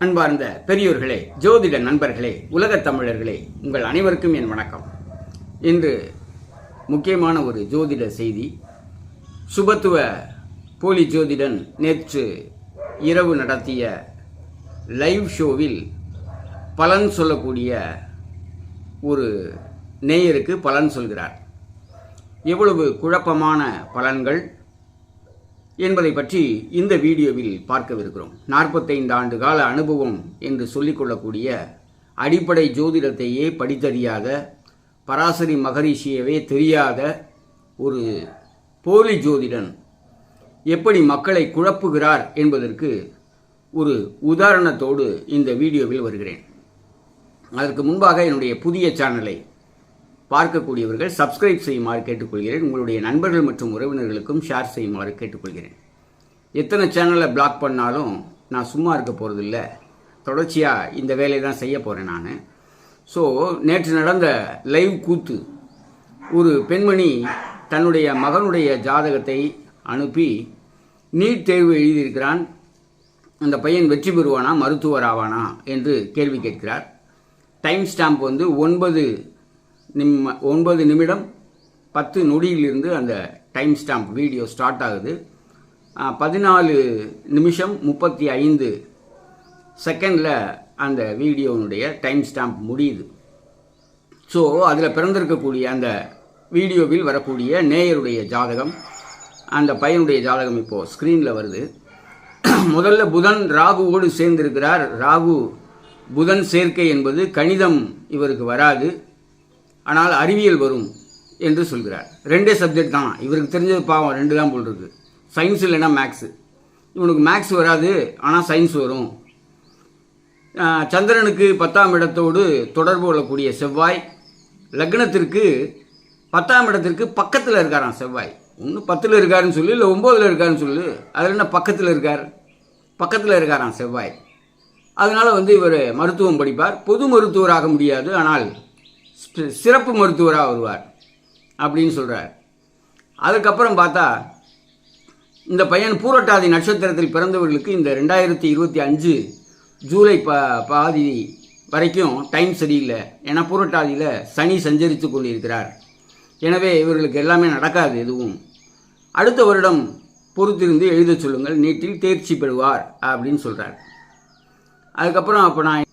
அன்பார்ந்த பெரியோர்களே ஜோதிட நண்பர்களே உலகத் தமிழர்களே உங்கள் அனைவருக்கும் என் வணக்கம். இன்று முக்கியமான ஒரு ஜோதிட செய்தி. சுபத்துவ போலி ஜோதிடன் நேற்று இரவு நடத்திய லைவ் ஷோவில் பலன் சொல்லக்கூடிய ஒரு நேயருக்கு பலன் சொல்கிறார். எவ்வளவு குழப்பமான பலன்கள் என்பதை பற்றி இந்த வீடியோவில் பார்க்கவிருக்கிறோம். நாற்பத்தைந்து ஆண்டு கால அனுபவம் என்று சொல்லிக்கொள்ளக்கூடிய அடிப்படை ஜோதிடத்தையே படித்தறியாத பராசரி மகரிஷியவே தெரியாத ஒரு போலி ஜோதிடன் எப்படி மக்களை குழப்புகிறார் என்பதற்கு ஒரு உதாரணத்தோடு இந்த வீடியோவில் வருகிறேன். அதற்கு முன்பாக என்னுடைய புதிய சேனலை பார்க்கக்கூடியவர்கள் சப்ஸ்கிரைப் செய்யுமாறு கேட்டுக்கொள்கிறேன். உங்களுடைய நண்பர்கள் மற்றும் உறவினர்களுக்கும் ஷேர் செய்யுமாறு கேட்டுக்கொள்கிறேன். எத்தனை சேனலை பிளாக் பண்ணாலும் நான் சும்மா இருக்க போகிறதில்ல தொடர்ச்சியாக இந்த வேலையை தான் செய்ய போகிறேன் நான். ஸோ நேற்று நடந்த லைவ் கூத்து. ஒரு பெண்மணி தன்னுடைய மகனுடைய ஜாதகத்தை அனுப்பி நீட் தேர்வு எழுதியிருக்கிறான். அந்த பையன் வெற்றி பெறுவானா மருத்துவர் ஆவானா என்று கேள்வி கேட்கிறார். டைம் ஸ்டாம்ப் வந்து ஒன்பது நிம்ம ஒன்பது நிமிடம் பத்து நொடியிலிருந்து அந்த டைம் ஸ்டாம்ப் வீடியோ ஸ்டார்ட் ஆகுது. பதினாலு நிமிஷம் முப்பத்தி ஐந்து செகண்டில் அந்த வீடியோனுடைய டைம் ஸ்டாம்ப் முடியுது. ஸோ அதில் பிறந்திருக்கக்கூடிய அந்த வீடியோவில் வரக்கூடிய நேயருடைய ஜாதகம் அந்த பையனுடைய ஜாதகம் இப்போது ஸ்க்ரீனில் வருது. முதல்ல புதன் ராகுவோடு சேர்ந்திருக்கிறார். ராகு புதன் சேர்க்கை என்பது கணிதம் இவருக்கு வராது. ஆனால் அறிவியல் வரும் என்று சொல்கிறார். ரெண்டே சப்ஜெக்ட் தான். இவருக்கு தெரிஞ்சது பாவம். ரெண்டு தான் போல் இருக்கு. சயின்ஸ் இல்லைன்னா மேக்ஸு இவனுக்கு மேக்ஸ் வராது. ஆனால் சயின்ஸ் வரும். சந்திரனுக்கு பத்தாம் இடத்தோடு தொடர்பு கொள்ளக்கூடிய செவ்வாய் லக்னத்திற்கு பத்தாம் இடத்திற்கு பக்கத்தில் இருக்காராம் செவ்வாய். ஒன்று பத்தில் இருக்காருன்னு சொல்லு இல்லை ஒம்போதில் இருக்காருன்னு சொல்லு. அதில் என்ன பக்கத்தில் இருக்கார்? பக்கத்தில் இருக்காராம் செவ்வாய். அதனால் வந்து இவர் மருத்துவம் படிப்பார். பொது மருத்துவராக முடியாது. ஆனால் சிறப்பு மருத்துவராக வருவார் அப்படின்னு சொல்கிறார் அதுக்கப்புறம் பார்த்தா இந்த பையன் பூரட்டாதி நட்சத்திரத்தில் பிறந்தவர்களுக்கு இந்த ரெண்டாயிரத்தி இருபத்தி அஞ்சு ஜூலை ப பாதி வரைக்கும் டைம் சரியில்லை. ஏன்னா பூரட்டாதியில் சனி சஞ்சரித்து கொண்டிருக்கிறார். எனவே இவர்களுக்கு எல்லாமே நடக்காது எதுவும். அடுத்த வருடம் பொறுத்திருந்து எழுதச் சொல்லுங்கள் நீட்டில் தேர்ச்சி பெறுவார் அப்படின்னு சொல்கிறார் அதுக்கப்புறம் அப்போ நான்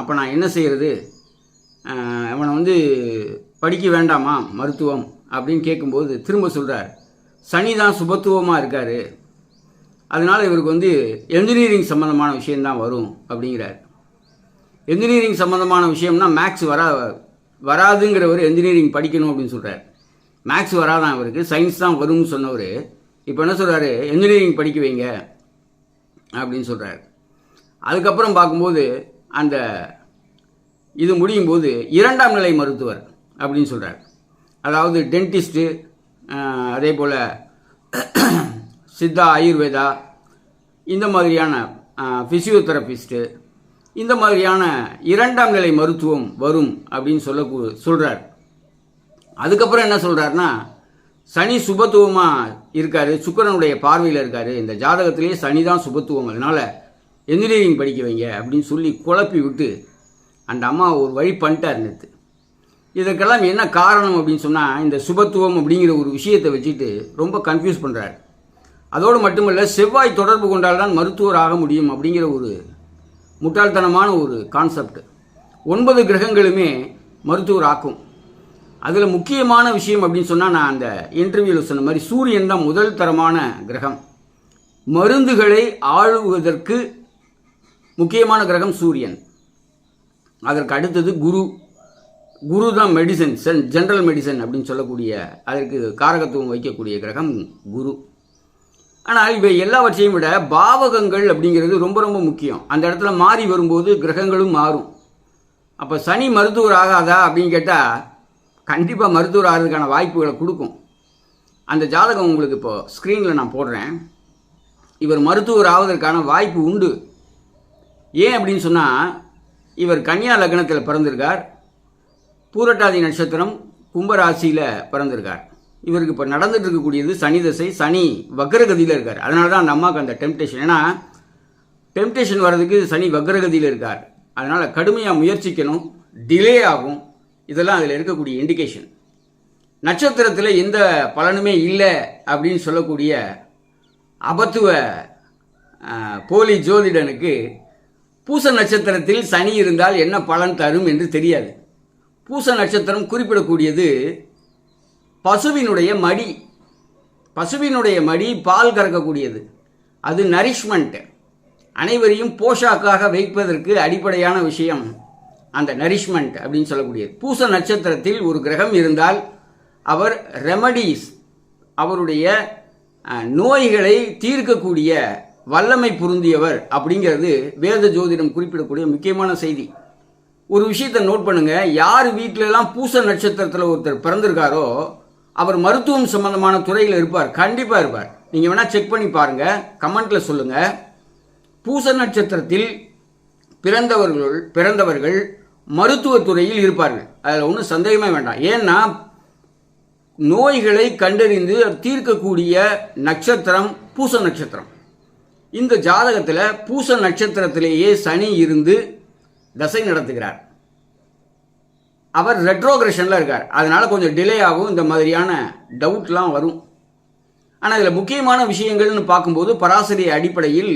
அப்போ நான் என்ன செய்கிறது அவனை வந்து படிக்க வேண்டாமா மருத்துவம்? அப்படின்னு கேட்கும்போது திரும்ப சொல்கிறார் சனி தான் சுபத்துவமாக இருக்கார். அதனால் இவருக்கு வந்து என்ஜினியரிங் சம்மந்தமான விஷயம்தான் வரும் அப்படிங்கிறார். என்ஜினியரிங் சம்மந்தமான விஷயம்னா மேக்ஸ் வரா வராதுங்கிறவர் என்ஜினியரிங் படிக்கணும் அப்படின்னு சொல்கிறார் மேக்ஸ் வராதான் இவருக்கு? சயின்ஸ் தான் வரும்னு சொன்னவர். இப்போ என்ன சொல்கிறாரு என்ஜினியரிங் படிக்க வைங்க அப்படின்னு சொல்கிறார் அதுக்கப்புறம் பார்க்கும்போது அந்த இது முடியும் போது இரண்டாம் நிலை மருத்துவர் அப்படின்னு சொல்கிறார் அதாவது டென்டிஸ்ட்டு அதே போல் சித்தா ஆயுர்வேதா இந்த மாதிரியான ஃபிசியோதெரபிஸ்ட்டு இந்த மாதிரியான இரண்டாம் நிலை மருத்துவம் வரும் அப்படின்னு சொல்ல சொல்கிறார் அதுக்கப்புறம் என்ன சொல்கிறாருன்னா சனி சுபத்துவமாக இருக்கார் சுக்கிரனுடைய பார்வையில் இருக்கார். இந்த ஜாதகத்திலேயே சனி தான் சுபத்துவம். அதனால் என்ஜினியரிங் படிக்க வைங்க அப்படின்னு சொல்லி குழப்பி விட்டு அந்த அம்மா ஒரு வழி பண்ணிட்டார் நேற்று இதற்கெல்லாம் என்ன காரணம் அப்படின்னு சொன்னால் இந்த சுபத்துவம் அப்படிங்கிற ஒரு விஷயத்தை வச்சுட்டு ரொம்ப கன்ஃபியூஸ் பண்ணுறாரு அதோடு மட்டுமல்ல செவ்வாய் தொடர்பு கொண்டால்தான் மருத்துவர் ஆக முடியும் அப்படிங்கிற ஒரு முட்டாள்தனமான ஒரு கான்செப்ட் ஒன்பது கிரகங்களுமே மருத்துவர் ஆக்கும். அதில் முக்கியமான விஷயம் அப்படின்னு சொன்னால் நான் அந்த இன்டர்வியூவில் சொன்ன மாதிரி சூரியன் தான் முதல் தரமான கிரகம். மருந்துகளை ஆளுவதற்கு முக்கியமான கிரகம் சூரியன். அதற்கு அடுத்தது குரு. குரு தான் மெடிசன் சென் ஜென்ரல் மெடிசன் அப்படின்னு சொல்லக்கூடிய அதற்கு காரகத்துவம் வைக்கக்கூடிய கிரகம் குரு. ஆனால் இவை எல்லாவற்றையும் விட பாவகங்கள் அப்படிங்கிறது ரொம்ப ரொம்ப முக்கியம். அந்த இடத்துல மாறி வரும்போது கிரகங்களும் மாறும். அப்போ சனி மருத்துவர் ஆகாதா அப்படின்னு கேட்டால் கண்டிப்பாக மருத்துவர் ஆகிறதுக்கான வாய்ப்புகளை கொடுக்கும். அந்த ஜாதகம் உங்களுக்கு இப்போ ஸ்க்ரீனில் நான் போடுறேன். இவர் மருத்துவர் ஆவதற்கான வாய்ப்பு உண்டு. ஏன் அப்படின்னு சொன்னால் இவர் கன்னியா லக்னத்தில் பிறந்திருக்கார். பூரட்டாதி நட்சத்திரம் கும்பராசியில் பிறந்திருக்கார். இவருக்கு இப்போ நடந்துட்டு இருக்கக்கூடியது சனி தசை சனி வக்ரகதியில் இருக்கார். அதனால தான் அந்த அம்மாவுக்கு அந்த டெம்டேஷன் ஏன்னா டெம்டேஷன் வர்றதுக்கு சனி வக்ரகதியில் இருக்கார். அதனால் கடுமையாக முயற்சிக்கணும். டிலே ஆகும். இதெல்லாம் அதில் இருக்கக்கூடிய இண்டிகேஷன் நட்சத்திரத்தில் எந்த பலனுமே இல்லை அப்படின்னு சொல்லக்கூடிய அபத்துவ போலி ஜோதிடனுக்கு பூச நட்சத்திரத்தில் சனி இருந்தால் என்ன பலன் தரும் என்று தெரியாது. பூச நட்சத்திரம் குறிப்பிடக்கூடியது பசுவினுடைய மடி. பசுவினுடைய மடி பால் கறக்கக்கூடியது. அது நரிஷ்மெண்ட் அனைவரையும் போஷாக்காக வைப்பதற்கு அடிப்படையான விஷயம். அந்த நரிஷ்மெண்ட் அப்படின்னு சொல்லக்கூடியது. பூச நட்சத்திரத்தில் ஒரு கிரகம் இருந்தால் அவர் ரெமடிஸ் அவருடைய நோய்களை தீர்க்கக்கூடிய வல்லமை பொருந்தியவர் அப்படிங்கிறது வேத ஜோதிடம் குறிப்பிடக்கூடிய முக்கியமான செய்தி. ஒரு விஷயத்தை நோட் பண்ணுங்க. யார் வீட்டிலலாம் பூச நட்சத்திரத்தில் ஒருத்தர் பிறந்திருக்காரோ அவர் மருத்துவம் சம்பந்தமான துறையில் இருப்பார். கண்டிப்பாக இருப்பார். நீங்கள் வேணால் செக் பண்ணி பாருங்க. கமெண்ட்ல சொல்லுங்க. பூச நட்சத்திரத்தில் பிறந்தவர்கள் பிறந்தவர்கள் மருத்துவத்துறையில் இருப்பார்கள். அதில் ஒன்றும் சந்தேகமே வேண்டாம். ஏன்னா நோய்களை கண்டறிந்து தீர்க்கக்கூடிய நட்சத்திரம் பூச நட்சத்திரம். இந்த ஜாதகத்தில் பூச நட்சத்திரத்திலேயே சனி இருந்து தசை நடத்துகிறார். அவர் ரெட்ரோகிரஷனில் இருக்கார். அதனால் கொஞ்சம் டிலே ஆகும் இந்த மாதிரியான டவுட்லாம் வரும். ஆனால் இதில் முக்கியமான விஷயங்கள்னு பார்க்கும்போது பராசரி அடிப்படையில்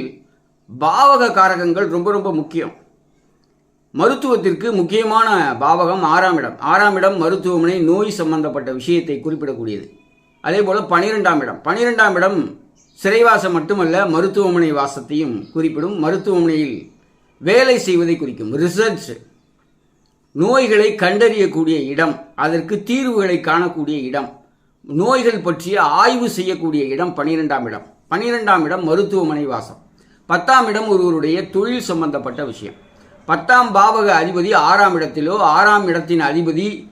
பாவக காரகங்கள் ரொம்ப ரொம்ப முக்கியம். மருத்துவத்திற்கு முக்கியமான பாவகம் ஆறாம் இடம். ஆறாம் இடம் மருத்துவமனை நோய் சம்பந்தப்பட்ட விஷயத்தை குறிப்பிடக்கூடியது. அதே போல் பனிரெண்டாம் இடம். பனிரெண்டாம் இடம் சிறைவாசம் மட்டுமல்ல மருத்துவமனை வாசத்தையும் குறிப்பிடும். மருத்துவமனையில் வேலை செய்வதை குறிக்கும். ரிசர்ச் நோய்களை கண்டறியக்கூடிய இடம். அதற்கு தீர்வுகளை காணக்கூடிய இடம். நோய்கள் பற்றிய ஆய்வு செய்யக்கூடிய இடம் பனிரெண்டாம் இடம். பனிரெண்டாம் இடம் மருத்துவமனை வாசம். பத்தாம் இடம் ஒருவருடைய தொழில் சம்பந்தப்பட்ட விஷயம். பத்தாம் பாவக அதிபதி ஆறாம் இடத்திலோ ஆறாம் இடத்தின் அதிபதி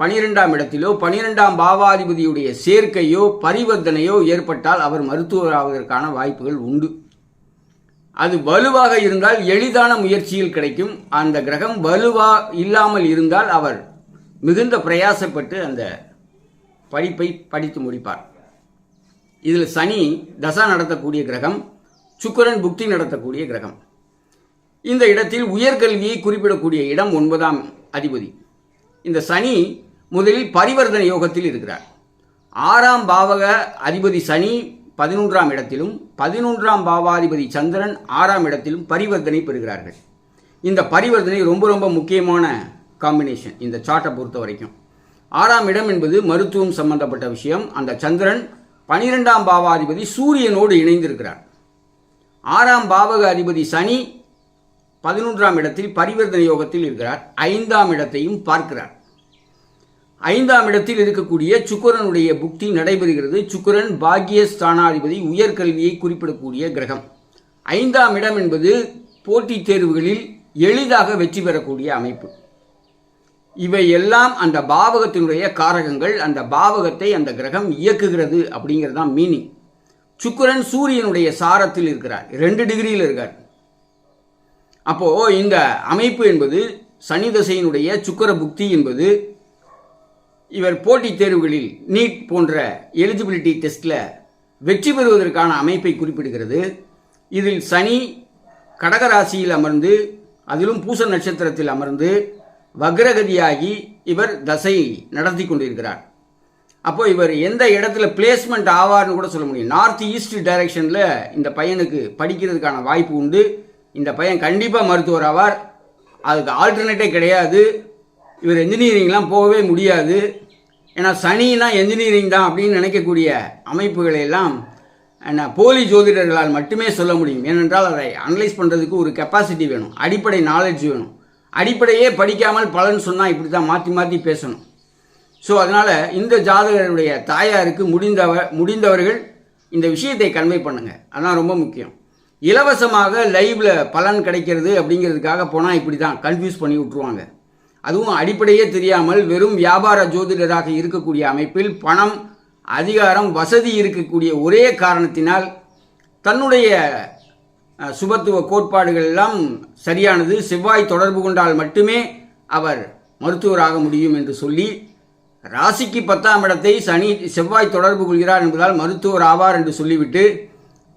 பனிரெண்டாம் இடத்திலோ பனிரெண்டாம் பாவாதிபதியுடைய சேர்க்கையோ பரிவர்த்தனையோ ஏற்பட்டால் அவர் மருத்துவராவதற்கான வாய்ப்புகள் உண்டு. அது வலுவாக இருந்தால் எளிதான முயற்சியில் கிடைக்கும். அந்த கிரகம் வலுவா இல்லாமல் இருந்தால் அவர் மிகுந்த பிரயாசப்பட்டு அந்த படிப்பை படித்து முடிப்பார். இதில் சனி தசா நடத்தக்கூடிய கிரகம் சுக்கரன் புக்தி நடத்தக்கூடிய கிரகம். இந்த இடத்தில் உயர்கல்வியை குறிப்பிடக்கூடிய இடம் ஒன்பதாம் அதிபதி. இந்த சனி முதலில் பரிவர்த்தனை யோகத்தில் இருக்கிறார். ஆறாம் பாவக அதிபதி சனி பதினொன்றாம் இடத்திலும் பதினொன்றாம் பாவாதிபதி சந்திரன் ஆறாம் இடத்திலும் பரிவர்த்தனை பெறுகிறார்கள். இந்த பரிவர்த்தனை ரொம்ப ரொம்ப முக்கியமான காம்பினேஷன் இந்த சார்ட்டை பொறுத்த வரைக்கும். ஆறாம் இடம் என்பது மருத்துவம் சம்பந்தப்பட்ட விஷயம். அந்த சந்திரன் பனிரெண்டாம் பாவாதிபதி சூரியனோடு இணைந்திருக்கிறார். ஆறாம் பாவக அதிபதி சனி பதினொன்றாம் இடத்தில் பரிவர்த்தனை யோகத்தில் இருக்கிறார். ஐந்தாம் இடத்தையும் பார்க்கிறார். ஐந்தாம் இடத்தில் இருக்கக்கூடிய சுக்கரனுடைய புக்தி நடைபெறுகிறது. சுக்கரன் பாக்கிய ஸ்தானாதிபதி உயர்கல்வியை குறிப்பிடக்கூடிய கிரகம். ஐந்தாம் இடம் என்பது போட்டித் தேர்வுகளில் எளிதாக வெற்றி பெறக்கூடிய அமைப்பு. இவை எல்லாம் அந்த பாவகத்தினுடைய காரகங்கள் அந்த பாவகத்தை அந்த கிரகம் இயக்குகிறது அப்படிங்கிறது தான் மீனிங் சுக்கிரன் சூரியனுடைய சாரத்தில் இருக்கிறார். ரெண்டு டிகிரியில் இருக்கார். அப்போது இந்த அமைப்பு என்பது சனி தசையினுடைய சுக்கிர புக்தி என்பது இவர் போட்டித் தேர்வுகளில் நீட் போன்ற எலிஜிபிலிட்டி டெஸ்டில் வெற்றி பெறுவதற்கான அமைப்பை குறிப்பிடுகிறது. இதில் சனி கடகராசியில் அமர்ந்து அதிலும் பூச நட்சத்திரத்தில் அமர்ந்து வக்ரகதியாகி இவர் தசை நடத்தி கொண்டிருக்கிறார். அப்போ இவர் எந்த இடத்துல பிளேஸ்மெண்ட் ஆவார்னு கூட சொல்ல முடியும். நார்த் ஈஸ்ட் டைரக்ஷனில் இந்த பையனுக்கு படிக்கிறதுக்கான வாய்ப்பு உண்டு. இந்த பையன் கண்டிப்பாக மருத்துவர் ஆவார். அதுக்கு ஆல்டர்னேட்டே கிடையாது. இவர் என்ஜினியரிங்லாம் போகவே முடியாது. ஏன்னா சனினா என்ஜினியரிங் தான் அப்படின்னு நினைக்கக்கூடிய அமைப்புகளை எல்லாம் என்ன போலி ஜோதிடர்களால் மட்டுமே சொல்ல முடியும். ஏனென்றால் அதை அனலைஸ் பண்ணுறதுக்கு ஒரு கெப்பாசிட்டி வேணும். அடிப்படை நாலேஜ் வேணும். அடிப்படையே படிக்காமல் பலன் சொன்னால் இப்படி தான் மாற்றி மாற்றி பேசணும். ஸோ அதனால் இந்த ஜாதகருடைய தாயாருக்கு முடிந்தவ முடிந்தவர்கள் இந்த விஷயத்தை கன்வே பண்ணுங்கள் அதான் ரொம்ப முக்கியம். இலவசமாக லைவில் பலன் கிடைக்கிறது அப்படிங்கிறதுக்காக போனால் இப்படி தான் கன்ஃபியூஸ் பண்ணி விட்ருவாங்க அதுவும் அடிப்படையே தெரியாமல் வெறும் வியாபார ஜோதிடராக இருக்கக்கூடிய அமைப்பில் பணம் அதிகாரம் வசதி இருக்கக்கூடிய ஒரே காரணத்தினால் தன்னுடைய சுபத்துவ கோட்பாடுகள் எல்லாம் சரியானது. செவ்வாய் தொடர்பு கொண்டால் மட்டுமே அவர் மருத்துவராக முடியும் என்று சொல்லி ராசிக்கு பத்தாம் இடத்தை சனி செவ்வாய் தொடர்பு கொள்கிறார் என்பதால் மருத்துவர் ஆவார் என்று சொல்லிவிட்டு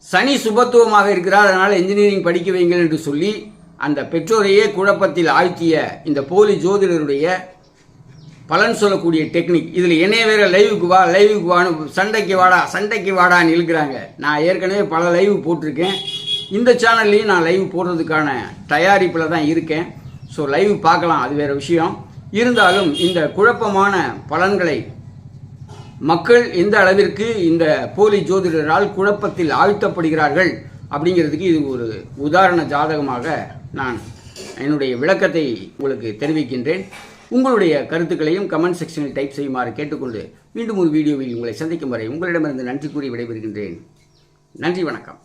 சனி சுபத்துவமாக இருக்கிறார் அதனால் இன்ஜினியரிங் படிக்க வைங்கள் என்று சொல்லி அந்த பெற்றோரையே குழப்பத்தில் ஆழ்த்திய இந்த போலி ஜோதிடருடைய பலன் சொல்லக்கூடிய டெக்னிக். இதில் என்னைய வேற லைவுக்கு வா லைவுக்கு வான்னு சண்டைக்கு வாடா சண்டைக்கு வாடான்னு இழுக்கிறாங்க நான் ஏற்கனவே பல லைவ் போட்டிருக்கேன். இந்த சேனல்லையும் நான் லைவ் போடுறதுக்கான தயாரிப்பில் தான் இருக்கேன். ஸோ லைவ் பார்க்கலாம் அது வேறு விஷயம். இருந்தாலும் இந்த குழப்பமான பலன்களை மக்கள் எந்த அளவிற்கு இந்த போலி ஜோதிடரால் குழப்பத்தில் ஆழ்த்தப்படுகிறார்கள் அப்படிங்கிறதுக்கு இது ஒரு உதாரண ஜாதகமாக நான் என்னுடைய விளக்கத்தை உங்களுக்கு தெரிவிக்கின்றேன். உங்களுடைய கருத்துக்களையும் கமெண்ட் செக்ஷனில் டைப் செய்யுமாறு கேட்டுக்கொண்டு மீண்டும் ஒரு வீடியோவில் உங்களை சந்திக்கும் வரை உங்களிடமிருந்து நன்றி கூறி விடைபெறுகின்றேன். நன்றி வணக்கம்.